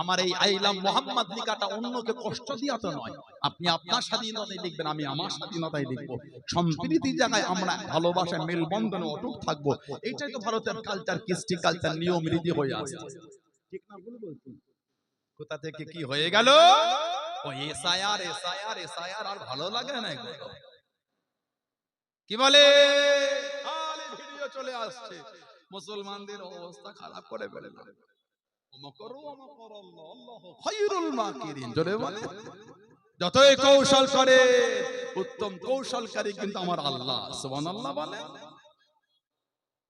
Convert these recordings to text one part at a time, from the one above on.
আমার এই আইলাম মোহাম্মদ লিখাটা অন্যকে কষ্ট দিয়া তো নয়। আপনি আপনার স্বাধীনতায় লিখবেন আমি আমার স্বাধীনতায় লিখব। সম্প্রীতির জায়গায় আমরা ভালোবাসায় মেলবন্ধনে অটুট থাকব। এইটাই তো ভারতের কালচার কৃষ্টি কালচার নিয়ম রীতি হয়ে আসছে ঠিক না ভুল বলছি কোথা থেকে কি হয়ে গেল? ও এসআইআর এসআইআর এসআইআর আর ভালো লাগে না কি বলে? ভিডিও চলে আসছে। মুসলমানদের অবস্থা খারাপ করে ফেলল যতই কৌশল করে, উত্তম কৌশলকারী কিন্তু আমার আল্লাহ বলে।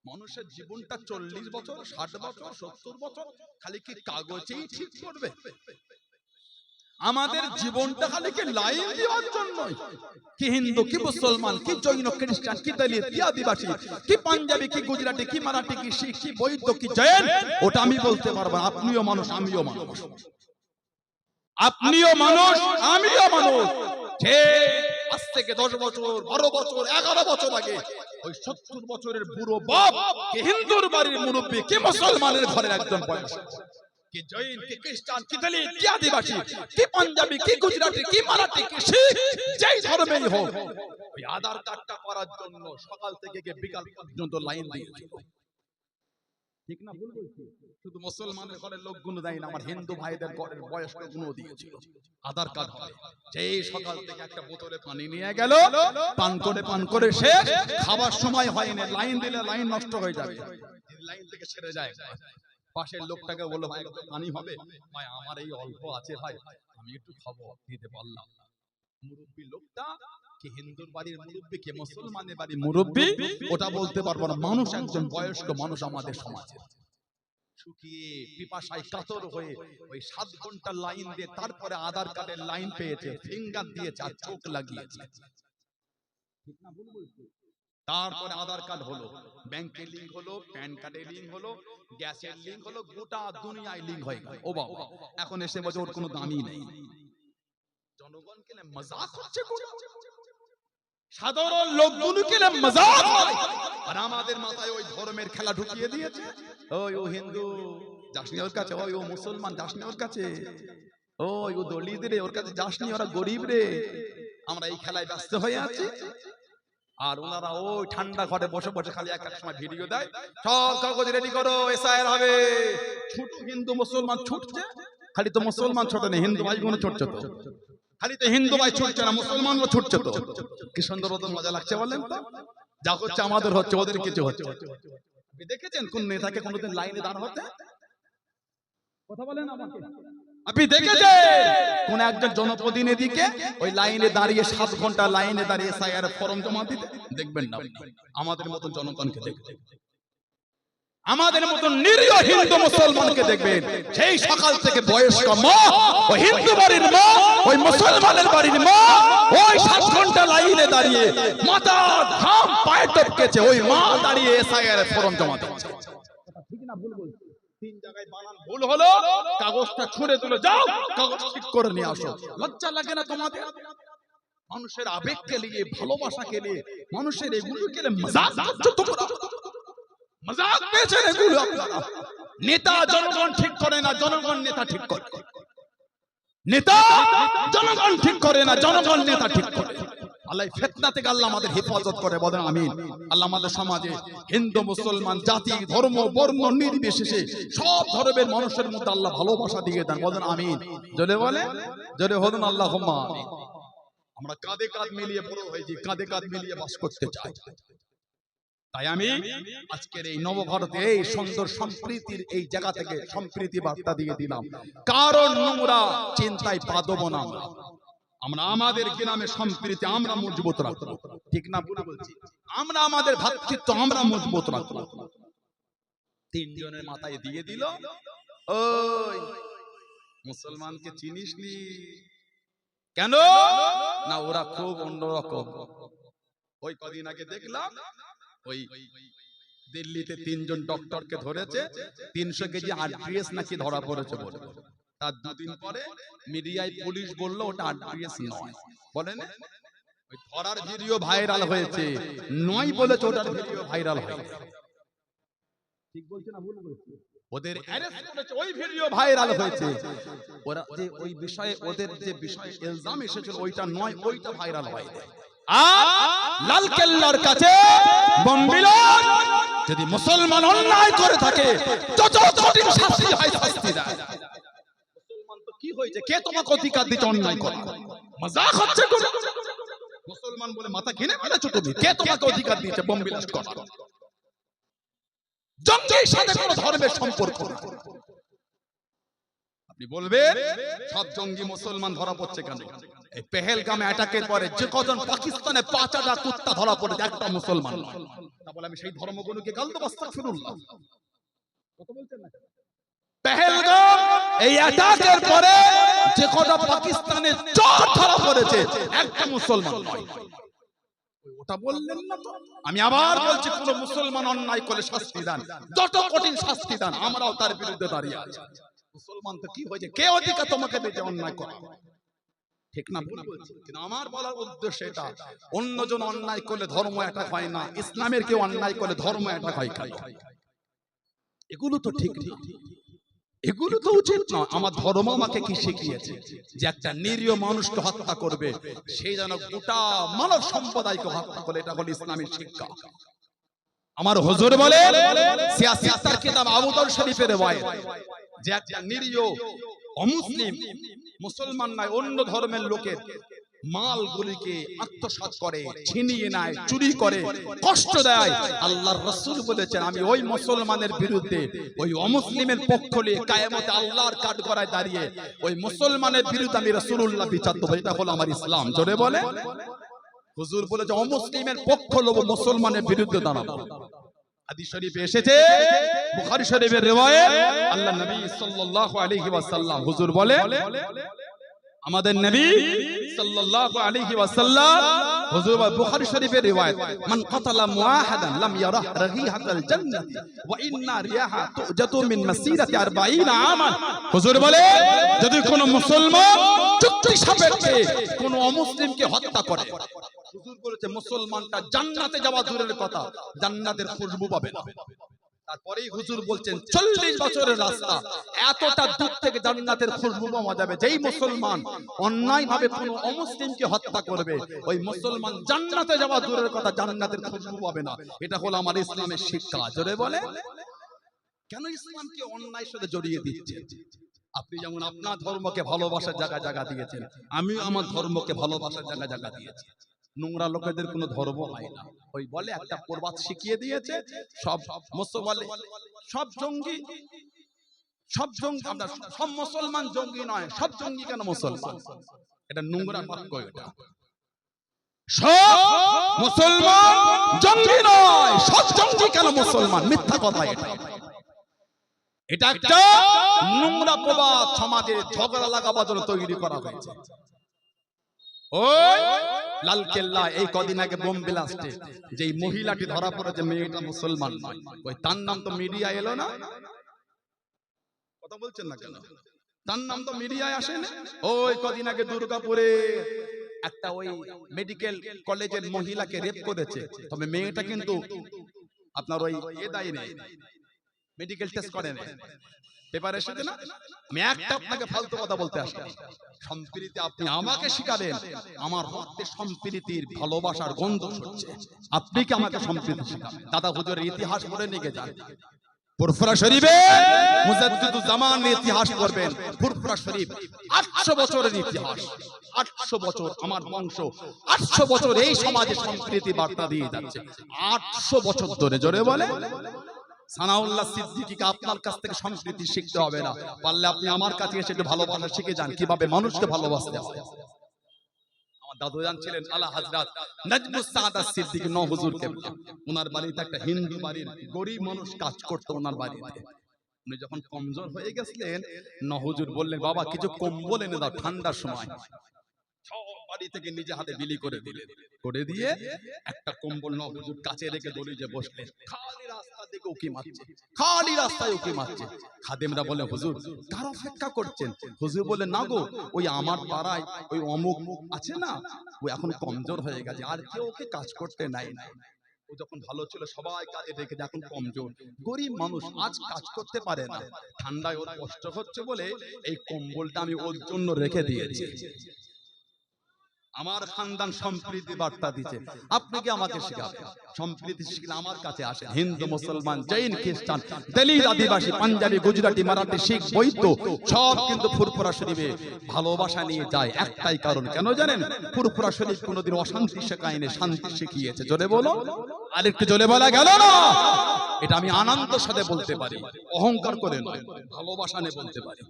মানুষের জীবনটা চল্লিশ বছর, ষাট বছর, সত্তর বছর, খালি কি কাগজেই ঠিক করবে? আমাদের জীবনটা খালি কি লাইন দেওয়ার জন্যই? কি হিন্দু, কি মুসলমান, কি জৈন খ্রিস্টান, কি দলিত, কি আদিবাসী, কি পাঞ্জাবি, কি গুজরাটি, কি মারাঠি, কি শিখ, কি বৈদ্য কি জৈন, ওটা আমি বলতে পারব আপনিও মানুষ, আমিও মানুষ। আপনিও মানুষ, আমিও মানুষ। আজ থেকে দশ বছর, বারো বছর, এগারো বছর আগে, ওই সত্তর বছরের বুড়ো বাপ হিন্দুর বাড়ির মুরব্বী, কি মুসলমানের ঘরের একজন বয়স। কি জৈন কি খ্রিস্টান কি দলিত কি আদিবাসী কি পাঞ্জাবি কি গুজরাটি কি মারাঠি কি শিখ যেই ধর্মেই হোক ওই আধার কার্ডটা করার জন্য সকাল থেকে বিকাল পর্যন্ত লাইন দিয়েছিল। ঠিক না? ভুল বলছি শুধু মুসলমানের ঘরের লোকগুলো দেয় না আমার হিন্দু ভাইদের ঘরের বয়স্কগুলো দিয়েছিল। আধার কার্ড হবে যেই সকাল থেকে একটা বোতলে পানি নিয়ে গেল পান করে পান করে শেষ খাবার সময় হয়নি লাইন দিলে লাইন নষ্ট হয়ে যাবে। লাইন থেকে ছেড়ে যায় পাশের লোকটাকে বলল ভাই একটু পানি হবে? ভাই আমার এই অল্প আছে ভাই আমি একটু খাব দিতে পারলাম। মুরব্বী লোকটা কি হিন্দুর বাড়ির মুরব্বী কে মুসলমানের বাড়ির মুরব্বী? ওটা বলতে পারব না। মানুষ একজন বয়স্ক মানুষ আমাদের সমাজে। শুকিয়ে পিপাসায় কাতর হয়ে ওই সাত ঘণ্টা লাইন দিয়ে তারপরে আধার কার্ডের লাইন পেয়েছে ফিঙ্গার দিয়েছে আর চোখ লাগিয়েছে। ঠিক না ভুল বলছি? তারপরে আধার কার্ড হলো। ব্যাংকের লিঙ্ক হলো প্যান কার্ডের লিঙ্ক হলো গ্যাসের লিঙ্ক হলো, গোটা দুনিয়ায় লিঙ্ক হয়ে গেল। ও বাবা, এখন এসে বলছে ওর কোনো দামই নেই। জনগণকে মজাক হচ্ছে? সাধারণ লোকগুলোকে মজাক হয়। আর আমাদের মাথায় ওই ধর্মের খেলা ঢুকিয়ে দিয়েছে। ওই ও হিন্দু, যাসনি ওর কাছে, ওই ও মুসলমান, যাসনি ওর কাছে। ওই ও দলিত রে ওর কাছে যাসনি, ওরা গরিব রে। আমরা এই খেলায় ব্যস্ত হয়ে আছি। আর ওনারা ওই ঠান্ডা ঘরে বসে বসে খালি এক এক সময় ভিডিও দেয়। সব কাগজ রেডি করো এসআইআর হবে। ছোট হিন্দু মুসলমান ছুটছে। খালি তো মুসলমান ছোট নেই হিন্দু ভাই গুলো ছুটছে তো। খালি তো হিন্দু ভাই ছুটছে না মুসলমানও ছুটছে তো। কি সুন্দর ওদের মজা লাগছে বলেন তো? যা হচ্ছে আমাদের হচ্ছে ওদের কিছু হচ্ছে। দেখেছেন কোন নেতাকে কোনোদিন লাইনে দাঁড় হতে? কথা বলেন আমাকে। আপনি দেখেছেন? কোন একজন জনপ্রতিনিধিকে ওই লাইনে দাঁড়িয়ে সাত ঘণ্টা লাইনে দাঁড়িয়ে এসআইআর ফর্ম জমা দিতে? দেখবেন না আমাদের মতন জনগণকে দেখবেন। আমাদের মতন নিরীহ হিন্দু মুসলমানকে দেখবেন। সেই সকাল থেকে বয়স্ক মা ওই হিন্দু বাড়ির মা ওই মুসলমানের বাড়ির মা ওই সাত ঘণ্টা লাইনে দাঁড়িয়ে মাথা ঘাম পায়ে টপকেছে ওই মা দাঁড়িয়ে এসআইআর ফর্ম জমা দিচ্ছে। ঠিক না ভুল বলছি। তিন জায়গায় বানান, ভুল হলো, কাগজটা ছুঁড়ে তুলে যাও, কাগজ ঠিক করে নিয়ে আসো। লজ্জা লাগে না তোমাদের? মানুষের আবেগকে নিয়ে, ভালোবাসাকে নিয়ে, মানুষের এগুলোকে মজাক মজাক পেয়েছেন এগুলো আপনারা। নেতা জনগণ ঠিক করে না, জনগণ নেতা ঠিক করে। নেতা জনগণ ঠিক করে না, জনগণ নেতা ঠিক করে। আল্লাহ ফেতনা থেকে আল্লাহ আমাদের হেফাজত করে বলেন, আমিন। আল্লাহ আমাদের সমাজে হিন্দু, মুসলমান, জাতি, ধর্ম, বর্ণ, নির্বিশেষে সব মানুষের মধ্যে আল্লাহ ভালোবাসা দিয়ে দেন। বলেন, আমিন। বলে বলুন? আল্লাহ আমরা কাঁধে কাঁধ মিলিয়ে বড় হয়েছি, কাঁধে কাঁধ মিলিয়ে বাস করতে চাই। তাই আমি আজকের এই নবভারতে এই সুন্দর সম্প্রীতির এই জায়গা থেকে সম্প্রীতি বার্তা দিয়ে দিলাম। কারণ নোংরা চিন্তায় পা দেবো না আমরা আমরা আমাদের গ্রামে সম্প্রীতি আমরা মজবুত রাখব। ঠিক না ভুল বলছি? আমরা আমাদের ভাতৃত্ব আমরা মজবুত রাখব। তিনজনের মাথায় দিয়ে দিল, ওই মুসলমানকে চিনিস নি কেন? না, ওরা খুব অন্যরকম। ওই কদিন আগে দেখলাম, ওই দিল্লিতে তিনজন ডক্টরকে ধরেছে, তিনশো কেজি আরডিএস নাকি ধরা পড়েছে বলে। তার দুদিন পরে মিডিয়ায় পুলিশ বলল ওটা নয়। বলেন ওই ধরার ভিডিও ভাইরাল হয়েছে। নয় বলেছে ওটার ভিডিও ভাইরাল হয়েছে। ঠিক বলছে না ভুল বলছে ওদের অ্যারেস্ট করেছে ওই ভিডিও ভাইরাল হয়েছে। ওরা যে ওই বিষয়ে ওদের যে বিষয়ে ইলজাম এসেছিল ওইটা নয় ওইটা ভাইরাল হয়নি। আর লাল কেল্লার কাছে যদি মুসলমান অন্যায় করে থাকে যত কঠিন শাস্তি হয় শাস্তি দেয়। কি হয়েছে? কে তোমাকে অধিকার দিতে অন্যায় করে? মজাক হচ্ছে কোনো? মুসলমান বলে মাথা কিনে ফেলেছো তুমি। কে তোমাকে অধিকার দিয়েছে? বোম বিলাস করা। জঙ্গির সাথে কোনো ধর্মের সম্পর্ক আপনি বলবেন সব জঙ্গি মুসলমান ধরা পড়ছে কেন? এই পেহেলগামে অ্যাটাকের পরে যে কজন পাকিস্তানে পাঁচ হাজার কুত্তা ধরা পড়েছে একটা মুসলমান। তা বলে আমি সেই ধর্মগুলোকে গাল দেবো আস্তাগফিরুল্লাহ কথা বলছেন না? এই অ্যাটাকের পরে যে কটা ধরা পড়েছে, একটা মুসলমান ওটা বললেন না তো। আমি আবার বলছি, কোন মুসলমান অন্যায় করে শাস্তি দান। যত কঠিন শাস্তি দান, আমরাও তার বিরুদ্ধে দাঁড়িয়ে আছি। মুসলমান তো কি হয়েছে? কে অধিকার তোমাকে দিতে অন্যায় করা? ঠিক না কিন্তু আমার বলার উদ্দেশ্য এটা, অন্যজন অন্যায় করলে ধর্ম এটা হয় না, ইসলামের কেউ অন্যায় করলে ধর্ম এটা হয় এগুলো তো ঠিক না। এগুলো তো উচিত নয়। আমার ধর্ম আমাকে কি শিখিয়েছে? যে একটা নিরীহ মানুষকে হত্যা করবে সেই যেন গোটা মানব সম্প্রদায়কে হত্যা করে, এটা হলো ইসলামের শিক্ষা। আমার হুজুর বলে সিয়াসিয়াতার কিতাব আবু দাউদ শরীফের রওয়ায়েত, যে একটা নিরীহ অমুসলিম, মুসলমান নয়, অন্য ধর্মের লোকের মালগুলিকে আত্মসাৎ করে, ছিনিয়ে নেয়, চুরি করে, কষ্ট দেয়। আল্লাহর রাসূল বলেছেন, আমি ওই মুসলমানের বিরুদ্ধে, ওই অমুসলিমের পক্ষ নিয়ে কায়ামতে আল্লাহর কাঠগড়ায় দাঁড়িয়ে, ওই মুসলমানের বিরুদ্ধে আমি রাসূলুল্লাহ বিচার দেবো। এটা হলো আমার ইসলাম। জোরে বলে। হুজুর বলেছে, অমুসলিমের পক্ষ লব মুসলমানের বিরুদ্ধে দাঁড়াবো। হাদিস শরীফে এসেছে, বুখারী শরীফের আল্লাহ নবী সাল্লাল্লাহু আলাইহি হুজুর বলে আমাদের নবী সাল্লাল্লাহু আলাইহি ওয়াসাল্লাম হুজুর বুখারী শরীফের রিওয়ায়াত মান কাতালা মুআহাদান লাম ইয়ারাহ রাগিহাতাল জান্নাতি ওয়া ইন্না রিয়াহা তুজাতু মিন মাসিরাতি 40 আমান। হুজুর বলে যদি কোন মুসলমান চুক্তি সাপেক্ষে কোন অমুসলিমকে হত্যা করে হুজুর বলেছে মুসলমানটা জান্নাতে যাওয়া দূরের কথা জান্নাতের খুশবু পাবে না। তারপরেই হুজুর বলছেন চল্লিশ বছরের রাস্তা। এতটা দূর থেকে জান্নাতের খুশবু পাওয়া যাবে। যেই মুসলমান অন্যায় ভাবে কোন অমুসলিমকে হত্যা করবে ওই মুসলমান জান্নাতে যাওয়া দূরের কথা জান্নাতের খুশবু পাবে না। এটা হলো আমার ইসলামের শিক্ষা। জোরে বলে। কেন ইসলামকে অন্যায়ের সাথে জড়িয়ে দিচ্ছে? আপনি যেমন আপনার ধর্মকে ভালোবাসার জায়গা জায়গা দিয়েছেন আমিও আমার ধর্মকে ভালোবাসার জায়গা জায়গা দিয়েছি। নোংরা লোকেদের কোনো ধর্ম হয় না ওই বলে একটা প্রবাদ শিখিয়ে দিয়েছে সব মুসলমান সব জঙ্গি সব জঙ্গি আমরা সব মুসলমান জঙ্গি নয় সব জঙ্গি কেন মুসলমান? এটা নোংরা বাক্য এটা। সব মুসলমান জঙ্গি নয় সব জঙ্গি কেন মুসলমান? মিথ্যা কথা এটা। এটা। একটা নোংরা প্রবাদ সমাজে ঝগড়া লাগাবার জন্য তৈরি করা হয়েছে। কেল্লা, এই কদিন আগে ধরা পড়েছে, মেয়েটা মুসলমান ওই তার নাম তো এলো না? তার নাম তো মিডিয়ায় ওই কদিন আগে দুর্গাপুরে একটা ওই মেডিকেল কলেজের মহিলাকে রেপ করেছে। তবে মেয়েটা কিন্তু আপনার ওই এ দায়ী নেই। মেডিকেল টেস্ট করে পেপার এসেছে না? আমি একটা আপনাকে ফালতু কথা বলতে আসি সম্প্রীতি আপনি আমাকে শিখাবেন। আমার রক্তে সম্প্রীতির ভালোবাসার গন্ধ ছড়ছে আপনি কি আমাকে সম্প্রীতি শিখাবেন? দাদা হুজুরের ইতিহাস পড়ে নিয়ে যান। ফুরফুরা শরীফে জামান ইতিহাস পড়বেন। ফুরফুরা শরীফ 800 বছরের ইতিহাস। 800 বছর আমার বংশ। 800 বছর এই সমাজে সম্প্রীতি বার্তা দিয়ে যাচ্ছে। 800 বছর ধরে জোরে বলে সানাউল্লাহ সিদ্দিকীকে আপনার কাছ থেকে সংস্কৃতি শিখতে হবে না। পারলে আপনি আমার কাছে এসে একটু ভালোবাসা শিখে যান, কীভাবে মানুষকে ভালোবাসতে সাদাত সিদ্দিকী বাড়িতে একটা হিন্দু গরিব মানুষ কাজ করতো ওনার উনি যখন কমজোর হয়ে গেছিলেন, ন হুজুর বললেন, বাবা, কিছু কম্বল এনে দাও ঠান্ডার সময়। বাড়ি থেকে নিজে হাতে বিলি করে দিলেন করে দিয়ে একটা কম্বল ন হুজুর কাছে রেখে দড়ি যে বসলেন খালি রাস্তা দিকে উকি মারছে? খালি রাস্তায় উকি মারছে। খাদেমরা বলে হুজুর কার অপেক্ষা করছেন? হুজুর বলে না গো ওই আমার পাড়ায় ওই অমুক আছে না? ও এখন কমজোর হয়ে গেছে। আর কেউ ওকে কাজ করতে নাই। না ও যখন ভালো ছিল সবাই কাজে রেখে এখন কমজোর। গরিব মানুষ আজ কাজ করতে পারে না। ঠান্ডায় ওর কষ্ট হচ্ছে বলে এই কম্বলটা আমি ওর জন্য রেখে দিয়েছি। আমার খানদান সম্প্রীতি বার্তা দিচ্ছে আপনি কি আমাকে শেখাবেন? সম্প্রীতি শিখলে আমার কাছে আসে। হিন্দু, মুসলমান, জৈন, খ্রিস্টান দলিত আদিবাসী, পাঞ্জাবি, গুজরাটি, মারাঠি, শিখ, বৈদ্য, সব কিন্তু ফুরফুরা শরীফে ভালোবাসা নিয়ে যায়। একটাই কারণ, কেন জানেন? ফুরফুরা শরীফ কোনোদিন অশান্তি শেখায়নি শান্তি শিখিয়েছে। জোরে বলো। আর একটু জোরে বলা গেল না? এটা আমি আনন্দের সাথে বলতে পারি। অহংকার করে নয় ভালোবাসা নিয়ে বলতে পারি।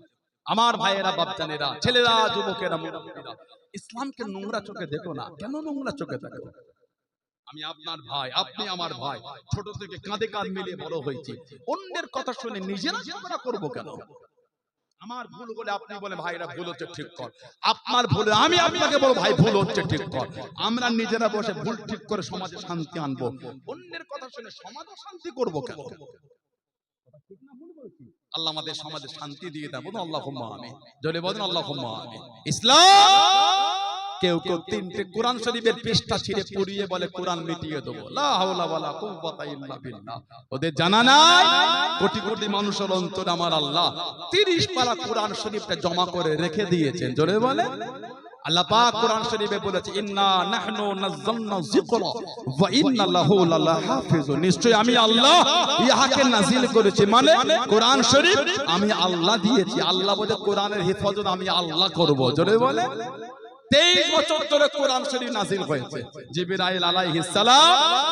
আমার ভাইয়েরা বাপজানেরা ছেলেরা যুবকেরা মুরব্বীরা ইসলামকে নোংরা চোখে দেখো না। কেন নোংরা চোখে দেখো? আমি আপনার ভাই আপনি আমার ভাই। ছোট থেকে কাঁধে কাঁধ মিলিয়ে বড় হয়েছি। অন্যের কথা শুনে নিজেরা ঝগড়া করব কেন? আমার ভুল বলে আপনি বলে ভাইরা ভুল হচ্ছে ঠিক কর। আপনার ভুলে আমি আপনাকে বলব ভাই ভুল হচ্ছে ঠিক কর। আমরা নিজেরা বসে ভুল ঠিক করে সমাজে শান্তি আনব। অন্যের কথা শুনে সমাজে শান্তি করব কেন? আল্লাহ আমাদের সমাজে শান্তি দিয়ে দেবো আল্লাহ আমি জলে বলেন আল্লাহ আমি ইসলাম! কেউ কেউ তিনটে কোরআন শরীফের পৃষ্ঠা ছিঁড়ে পুড়িয়ে বলে কোরআন মিটিয়ে দেবো। ওদের জানা নাই? কোটি কোটি মানুষের অন্তর আমার আল্লাহ। 30 পারা কোরআন শরীফটা জমা করে রেখে দিয়েছেন। জোরে বলে মানে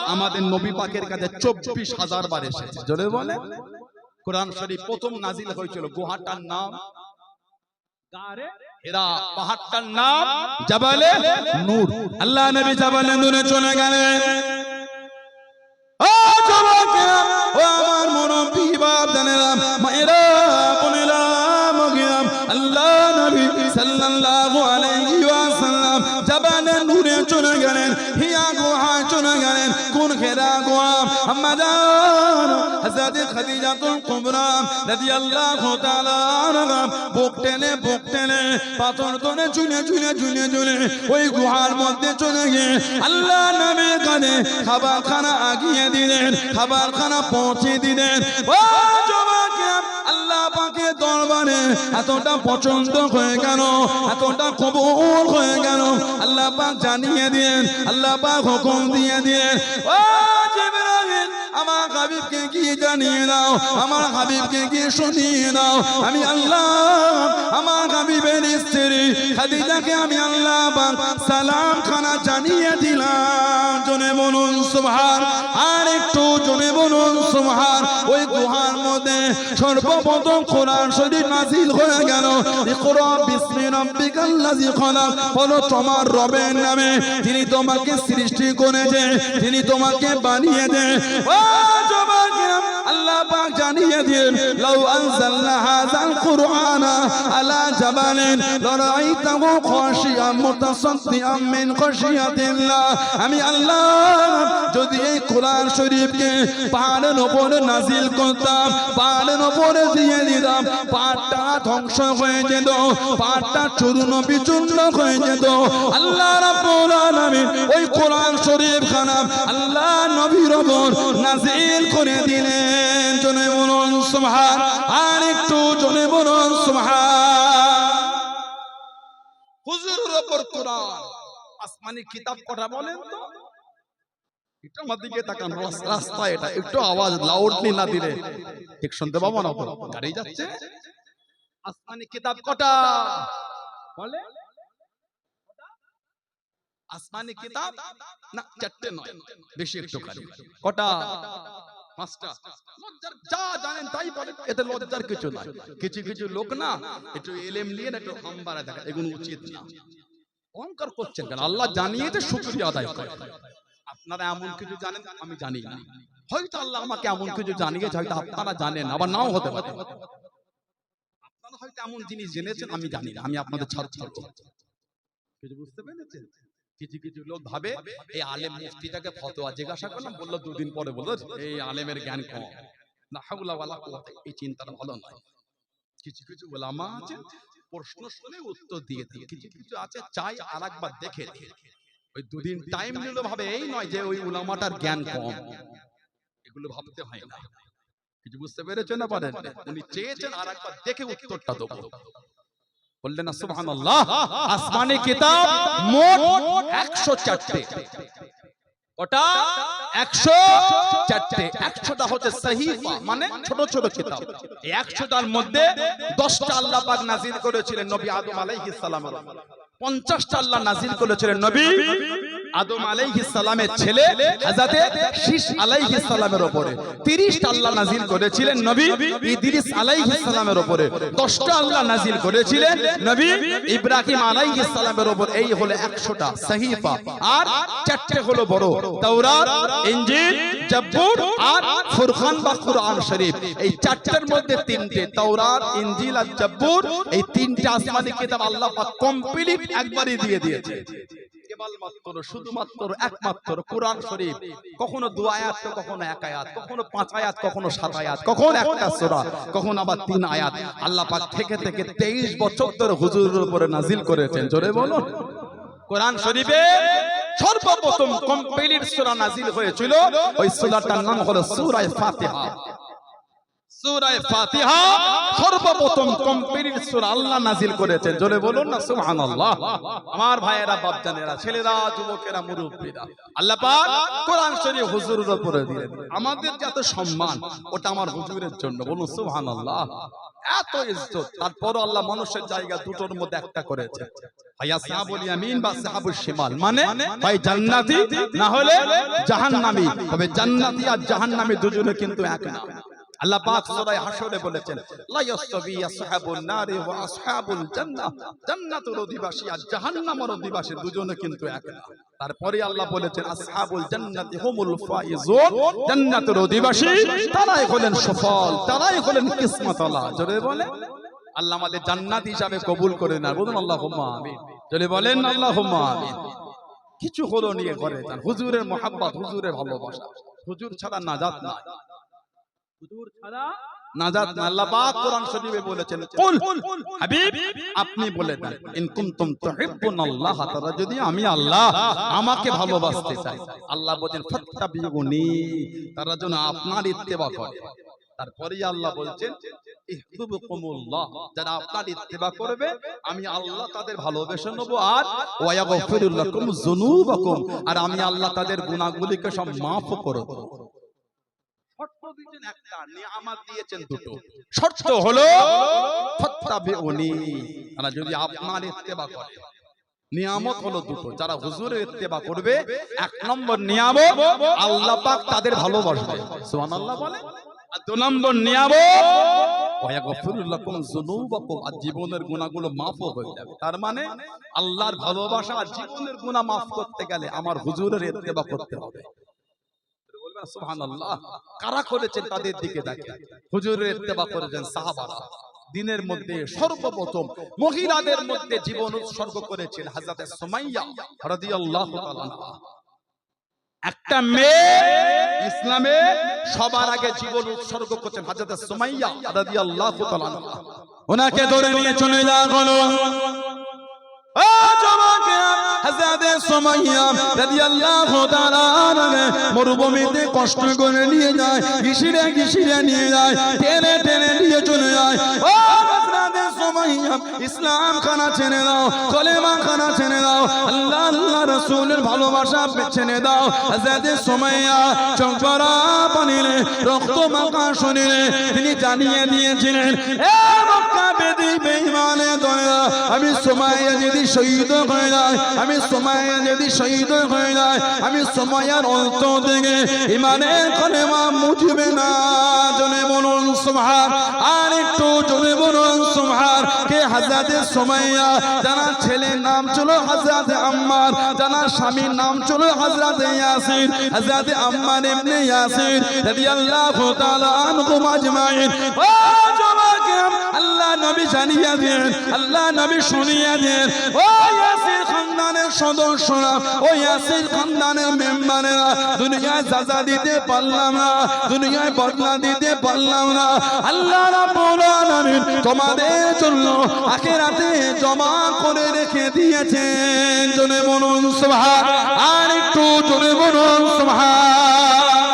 আমাদের নবী পাকের কাছে চব্বিশ হাজার বার এসেছে। জোরে বলে। কোরআন শরীফ প্রথম নাজিল হয়েছিল গুহাটার নাম। এরা পাহাড়টার নাম জাবালে নূর আল্লাহ নবী জাবালে নূরে চলে গেলেন কুবরা রাদিয়াল্লাহু তাআলা বুক টেনে বুক টেনে পাথর করে চুনে চুনে চুনে চুনে ওই গুহার মধ্যে চলে গিয়ে আল্লাহ নবীর কানে খাবার খানা আগিয়ে দিলেন খাবার খানা পৌঁছে দিলেন। ও যুবকেরা, আল্লাহ পাকের দরবারে এতটা পছন্দ হয়ে গেল এতটা কবুল হয়ে গেল। আল্লাহ পাক জানিয়ে দিয়েন আল্লাহ পাক হুকুম দিয়ে জিবরাইল আমার হাবিবকে গিয়ে জানিয়ে দাও আমার হাবিবকে গিয়ে শুনিয়ে দাও আমি আল্লাহ আমার হাবিবের স্ত্রী খাদিজাকে আমি আল্লাহ সালাম খানা জানিয়ে দিলাম। জনে বলুন সুবহান আর একটু জনে বলুন সুবহান। ওই গুহার মধ্যে সর্বপ্রথম কোরআন শরীফ নাযিল হয়ে গেল। বলো তোমার রবের নামে তিনি তোমাকে সৃষ্টি করেছে তিনি তোমাকে ও যুবকেরা, আল্লাহ পাক জানিয়ে দিন লাউ আনজালনা হাযাল কুরআনা আলা জাবালিন লারাইতাহু খাশিয়াম মুতাসাদ্দিআম মিন খাশিয়াতিল্লাহ আমি আল্লাহ কোরআন শরীফকে পাহাড়ের উপরে নাজিল করতাম পাহাড়ের উপরে দিয়ে দিতাম পাহাড়টা ধ্বংস হয়ে যেত পাহাড়টা চূর্ণ বিচূর্ণ হয়ে যেত। আল্লাহ রাব্বুল ওই কোরআন শরীফ খানা আল্লাহ নবীর ওপর নাজিল করে দিলেন। জনে বলুন, সুবহান, আর একটু জনে বলুন, সুবহান। হুজুরের ওপর কোরআন, আসমানি কিতাব কটা বলেন তো? একটু আমার দিকে তাকান রাস্তা এটা একটু আওয়াজ লাউডলি না দিলে ঠিক শুনতে পাবো না গাড়ি যাচ্ছে। আসমানি কিতাব কটা? বলে? আসমানি কিতাব? না চারটে নয়। বেশি একটু কটা? পাঁচটা। লজ্জার যা জানেন তাই বলেন। এতে লজ্জার কিছু নাই। কিছু কিছু লোক না একটু এলেম নিয়ে না একটু হাম্বারা দেখা এগুলো উচিত না। অহংকার করছেন কেন? আল্লাহ জানিয়েছে শুকরিয়া আদায় করে। আপনারা এমন কিছু জানেন? আমি জানি না। হয়তো আল্লাহ আমাকে এমন কিছু জানিয়েছে হয়তো আপনারা জানেন আবার নাও হতে পারে। আপনারা হয়তো এমন জিনিস জেনেছেন আমি জানি না আমি আপনাদের ছাত্র কিছু বুঝতে পেরেছেন? কিছু কিছু লোক ভাবে এই আলেম মুফতিটাকে ফতোয়া জিজ্ঞাসা করলাম বলল দুদিন পরে বলল এই আলেমের জ্ঞান কম। না হাউলা ওয়ালা এই চিন্তাটা ভালো নয়। কিছু কিছু ওলামা আছে প্রশ্ন শুনে উত্তর দিয়ে দেয় কিছু কিছু আছে চাই আর একবার দেখে ওই দুদিন টাইম নিল ভাবে এই নয় যে ওই উলামাটার জ্ঞান কম। এগুলো ভাবতে হয় না। কিছু বুঝতে পেরেছেন না পারেন? উনি চেয়েছেন আর একবার দেখে উত্তরটা দেবো। বললেন না সুবহানাল্লাহ আসমানি কিতাব মোট 104টে ওটা 104টে 100টা হচ্ছে সহিফা মানে ছোট ছোট কিতাব। এই 100টার মধ্যে 10টা আল্লাহ পাক নাযিল করেছিলেন নবী আদম আলাইহিস সালামের পঞ্চাশটা আল্লাহ নাজিল করেছিলেন নবী। আদম আলাইহিস সালামের ছেলে হযরতে শীশ আলাইহিস সালামের উপরে। 30টা আল্লাহ নাজিল করেছিলেন নবী। ইদ্রিস আলাইহিস সালামের উপরে। 10টা আল্লাহ নাজিল করেছিলেন নবী ইব্রাহিম আলাইহিস সালামের উপর। এই হলো 100টা সহিফা। আর চারটে হলো বড়। তাওরাত ইনজিল জাবুর আর ফুরকান বা কুরআন শরীফ। এই চারটার মধ্যে তিনটে। তাওরাত ইনজিল আর জাবুর এই তিনটে আসমানি কিতাব আল্লাহ পাক কমপ্লিট একবারই দিয়ে দিয়েছে। কেবলমাত্র শুধুমাত্র একমাত্র কোরআন শরীফ কখনো দু আয়াত তো কখনো এক আয়াত কখনো পাঁচ আয়াত কখনো সাত আয়াত কখনো একটা সূরা কখনো আবার তিন আয়াত। আল্লাহ পাক থেকে থেকে 23 বছর ধরে হুজুরের উপরে নাজিল করেছেন। জোরে বলুন। কোরআন শরীফে সর্বপ্রথম কমপ্লিট সূরা নাজিল হয়েছিল। ওই সূরাটার নাম হলো সূরা ফাতিহা। সূরা ফাতিহা সর্বপ্রথম সূরা আল্লাহ নাজিল করেছেন। জোরে বলুন না সুবহানাল্লাহ। আমার ভাইয়েরা বাপজানেরা ছেলেরা যুবকেরা মুরব্বীরা আল্লাহ পাক কোরআন শরীফ হুজুরের উপরে দিলেন। আমাদের যত সম্মান ওটা আমার হুজুরের জন্য বলুন সুবহানাল্লাহ। এত ইজ্জত। তারপর আল্লাহ মানুষের জায়গা দুটোর মধ্যে একটা করেছে। ভাইয়া সাহাবুল ইয়ামিন বা সাহাবুল শিমাল। মানে ভাই জান্নাতি না হলে জাহান্নামী। তবে জান্নাতি আর জাহান্নামী দুজনে কিন্তু এক না। আল্লাহ পাক সূরা হাশরে বলেছেন লা ইয়াসতাবি আসহাবুন নারি ওয়া আসহাবুল জান্নাহ। জান্নাতুর অধিবাসী আর জাহান্নামের অধিবাসী দুজনে কিন্তু এক না। তারপরে আল্লাহ বলেছেন আসহাবুল জান্নাতি হুমুল ফাইজুন। জান্নাতের অধিবাসী তারাই হলেন সফল তারাই হলেন কিসমতওয়ালা জোরে বলে। আল্লাহ আমাদের জান্নাত হিসাবে কবুল করে না বলুন আল্লাহুম্মা আমিন। জোরে বলেন আল্লাহুম্মা আমিন। কিছু হলো নিয়ে ঘরে যান। হুজুরের মোহাব্বত হুজুরের ভালোবাসা। হুজুর ছাড়া নাজাত নাই। নাজাত আল্লাহ পাক কোরআন শরীফে বলেছেন কুল হাবিব আপনি বলে দেন ইন কুনতুম তুহিব্বুনাল্লাহ তারা যদি আমি আল্লাহ আমাকে ভালোবাসতে চাই আল্লাহ বলেন ফাত্তাবিউনি তারা যেন আপনার ইত্তেবা করে। তারপরেই আল্লাহ বলছেন ইহবুবুকুমুল্লাহ যারা আপনার ইত্তেবা করবে আমি আল্লাহ তাদের ভালোবেসে নেব আর ওয়ায়াগফিরু লাকুম যুনুবাকুম আর আমি আল্লাহ তাদের গুনাহগুলিকে সব মাফ করে দেব। শর্ত দিয়েছেন একটা নিয়ামত দিয়েছেন দুটো। শর্ত হলো তারা যদি আপনার ইত্তেবা করে। নিয়ামত হলো দুটো। যারা হুজুরের ইত্তেবা করবে এক নম্বর নিয়ামত আল্লাহ পাক তাদের ভালোবাসবে সুবহানাল্লাহ বলে আর দু নম্বর নিয়ামত আর জীবনের গুনাহগুলো মাফও হয়ে যাবে। তার মানে আল্লাহর ভালোবাসা আর জীবনের গুনাহ মাফ করতে গেলে আমার হুজুরের ইত্তেবা করতে হবে। সুবহানাল্লাহ। কারা করেছেন তাদের দিকে দেখে হুজুরের ইত্তেবা করেছেন সাহাবারা। দিনের মধ্যে সর্বপ্রথম মহিলাদের মধ্যে জীবন উৎসর্গ করেছেন হযরত সুমাইয়া রাদিয়াল্লাহু তাআলা একটা মেয়ে ইসলামে সবার আগে জীবন উৎসর্গ করছেন হযরত সুমাইয়া রাদিয়াল্লাহু তাআলা ওনাকে ধরে নিয়ে চলে যা হলো মরুভূমিতে কষ্ট করে নিয়ে যায়, ঘিসিরে ঘিসিরে নিয়ে যায়, টেনে টেনে নিয়ে চলে যায়। ইসলাম খানা ছেড়ে দাও কলেমা খানা ছেড়ে দাও, আল্লাহ আল্লাহ রাসূলের ভালোবাসা ছেড়ে দাও। হাজরাতে সুমাইয়া চোখ ভরা পানিলে রক্ত মাখা শরীরে তিনি জানিয়ে দিয়েছিলেন মক্কা দয়া। আমি সুমাইয়া যদি শহীদ হয়ে আমি সুমাইয়া যদি শহীদ হয়ে আমি সুমাইয়ার অন্ত থেকে ইমানের কলেমা মুছবে না। জনে বলুন, সুবহান। আর একটু জনে বলুন, সুবহান। কে হাজরাতে সুমাইয়া? জানা ছেলের নাম ছিল হাজরাতে আম্মার জানা স্বামীর নাম ছিল হাজরাতে ইয়াসির, হাজরাতে আম্মার ইবনে ইয়াসির, রাদিয়াল্লাহু তাআলা আনহুম আজমাইন। ও যুবকেরা আল্লাহ নবী জানিয়ে দেন, আল্লাহ নবী শুনিয়ে দেন। ও ইয়াসির খান খানদানের সদস্যরা, ওই ইয়াসির খানদানের মেম্বারেরা, দুনিয়ায় সাজা দিতে পারলাম না, দুনিয়ায় বদলা দিতে পারলাম না। আল্লাহ রাব্বুল আলামিন তোমাদের জন্য আখিরাতে জমা করে রেখে দিয়েছেন। জনে বলুন সুবহান আর একটু জনে বলুন সুবহান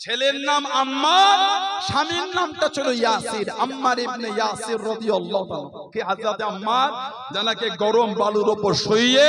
ছেলের নাম আম্মার স্বামীর নামটা ছিল ইয়াসির, আম্মার ইবনে ইয়াসির রাদিয়াল্লাহু তাআলা। কে হযরত আম্মার? জানাকে গরম বালুর উপর শুইয়ে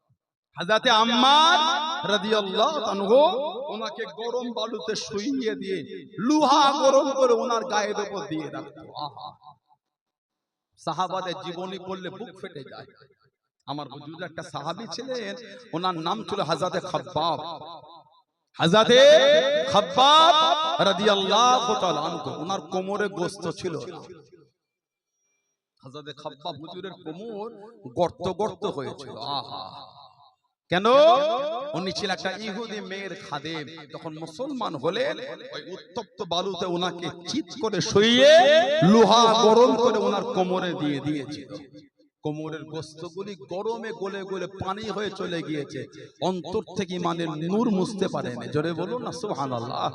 হযরত আম্মার ওনাকে গরম বালুতে শুইয়ে দিয়ে গরম করে ওনার গায়ের উপর দিয়ে রাখতো। আহা। সাহাবাদের জীবনী বুক ফেটে যায়। আমার হুজুর একটা সাহাবী ছিলেন, ওনার নাম ছিল হযরত খাব্বাব। হযরত খাব্বাব রাদিয়াল্লাহু তাআলা আনহু, ওনার কোমরে গোশত ছিল। হযরত খাব্বাব হুজুরের কোমর গর্ত গর্ত হয়েছিল। আহা। কেন? উনি ছিলেন একটা ইহুদি মেয়ের খাদেম। তখন মুসলমান হলেন ওই উত্তপ্ত বালুতে ওনাকে চিত করে শুইয়ে লোহা গরম করে ওনার কোমরে দিয়ে দিয়েছিল। কোমরের গোস্তগুলি গরমে গলে গলে পানি হয়ে চলে গিয়েছে। অন্তর থেকে মানে নূর মুছতে পারেনি। জোরে বলুন না সুবহানাল্লাহ।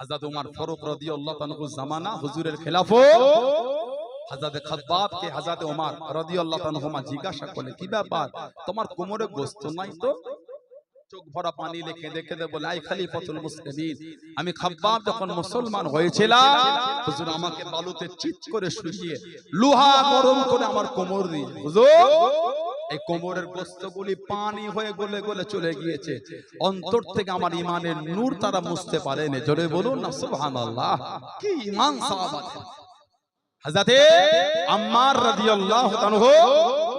হযরত ওমর ফারুক রাদিয়াল্লাহু তাআলা জামানা হুজুরের খেলাফত? ওমর জিজ্ঞাসা করলে, কি ব্যাপার? তোমার কোমরে গোস্ত নাই তো? চোখ ভরা পানি লেখে দেখে খলিফাতুল মুসলিমিন, আমি খাব্বাব যখন মুসলমান হয়েছিলাম, হুজুর আমাকে বালুতে চিত করে শুইয়ে লোহা গরম করে আমার কোমর দিয়ে, হুজুর, এই কোমরের গোস্তগুলি পানি হয়ে গলে গলে চলে গিয়েছে। অন্তর থেকে আমার ইমানের নূর তারা মুছতে পারেনি। জোরে বলুন না, সুবহানাল্লাহ, কি ইমান সাহাবাদের। হাজাতে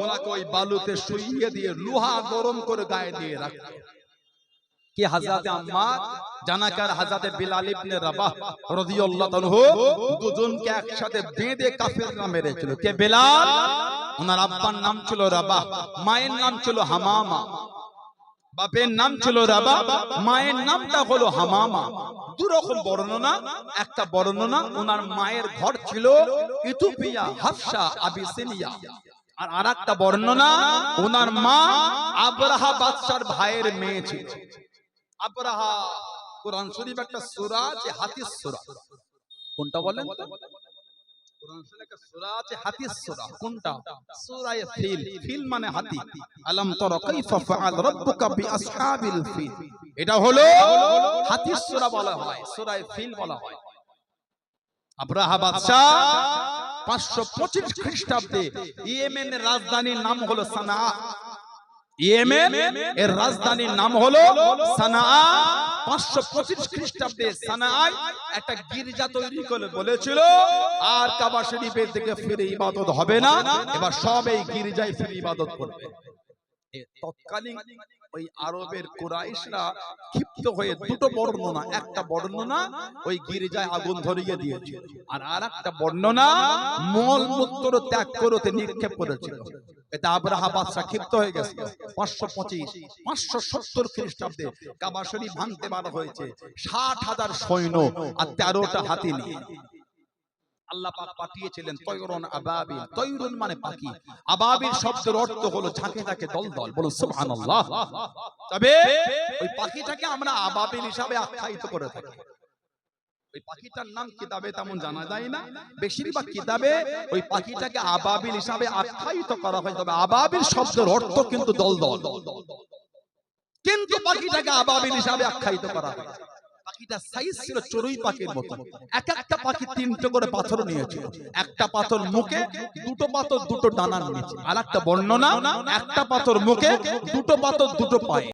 ওনাকে ওই বালুতে শুইয়ে দিয়ে লোহা গরম করে গায়ে দিয়ে রাখতো কি আম্মার? জানাকার বিলাল ইবনে রাবাহ দুজনকে একসাথে বেঁধে কাফিররা মেরেছিল। কে বিলাল? ওনার আব্বার নাম ছিল রাবাহ, মায়ের নাম ছিল হামামা। বাপের নাম ছিল রাবা মায়ের নামটা হলো হামামা। দু রকম বর্ণনা একটা বর্ণনা ওনার মায়ের ঘর ছিল ইথিওপিয়া হাফসা আবিসিনিয়া। আর আরেকটা বর্ণনা ওনার মা আবরাহা বাদশার ভাইয়ের মেয়ে ছিল। আবরাহা কোরআন শরীফ একটা সূরা আছে হাতিস সূরা। কোনটা বলেন কোনটা? পঁচিশ ফিল। ফিল মানে হাতি। আলাম কাইফা ফাআল রাব্বুকা বিআসহাবিল ফিল। এটা হলো হাতিস সূরা বলা হয় সূরায়ে ফিল বলা হয়। আব্রাহা বাদশা 525 খ্রিস্টাব্দে ইয়েমেনের রাজধানীর নাম হলো সানা ইয়েমেন এর রাজধানীর নাম হলো সানা পাঁচশো পঁচিশ খ্রিস্টাব্দে সানা একটা গির্জা তৈরি করে বলেছিল আর কাবা শরীফের দিকে ফিরে ইবাদত হবে না। এবার সব এই গির্জায় ফিরে ইবাদত করবে। তৎকালীন ওই আরবের কুরাইশরা ক্ষিপ্ত হয়ে দুটো বর্ণনা একটা বর্ণনা ওই গির্জায় আগুন ধরিয়ে দিয়েছিল আর আর একটা বর্ণনা মল মূত্র ত্যাগ করতে নিক্ষেপ করেছিল। এটা আব্রাহা বাদশা ক্ষিপ্ত হয়ে গেছে। পাঁচশো পঁচিশ পাঁচশো সত্তর খ্রিস্টাব্দে কাবা শরীফ ভাঙতে বার হয়েছে। ষাট হাজার সৈন্য আর তেরোটা হাতি নিয়ে আল্লাহ পাক পাঠিয়েছিলেন তয়রন আবাবিল তয়রন মানে পাখি। আবাবিল শব্দের অর্থ হলো ঝাঁকে ঝাঁকে দল দল বলো সুবহানাল্লাহ। তবে ওই পাখিটাকে আমরা আবাবিল হিসাবে আখ্যায়িত করে থাকি। ওই পাখিটার নাম কিতাবে তেমন জানা যায় না। বেশিরভাগ কিতাবে ওই পাখিটাকে আবাবিল হিসাবে আখ্যায়িত করা হয়। তবে আবাবিল শব্দের অর্থ কিন্তু দল দল কিন্তু পাখিটাকে আবাবিল হিসাবে আখ্যায়িত করা হয়। পাখিটার সাইজ ছিল চড়ুই পাখির মতো। এক একটা পাখি তিনটে করে পাথর নিয়েছিল। একটা পাথর মুখে দুটো পাথর দুটো ডানার নিচে। আর একটা বর্ণনা একটা পাথর মুখে দুটো পাথর দুটো পায়ে।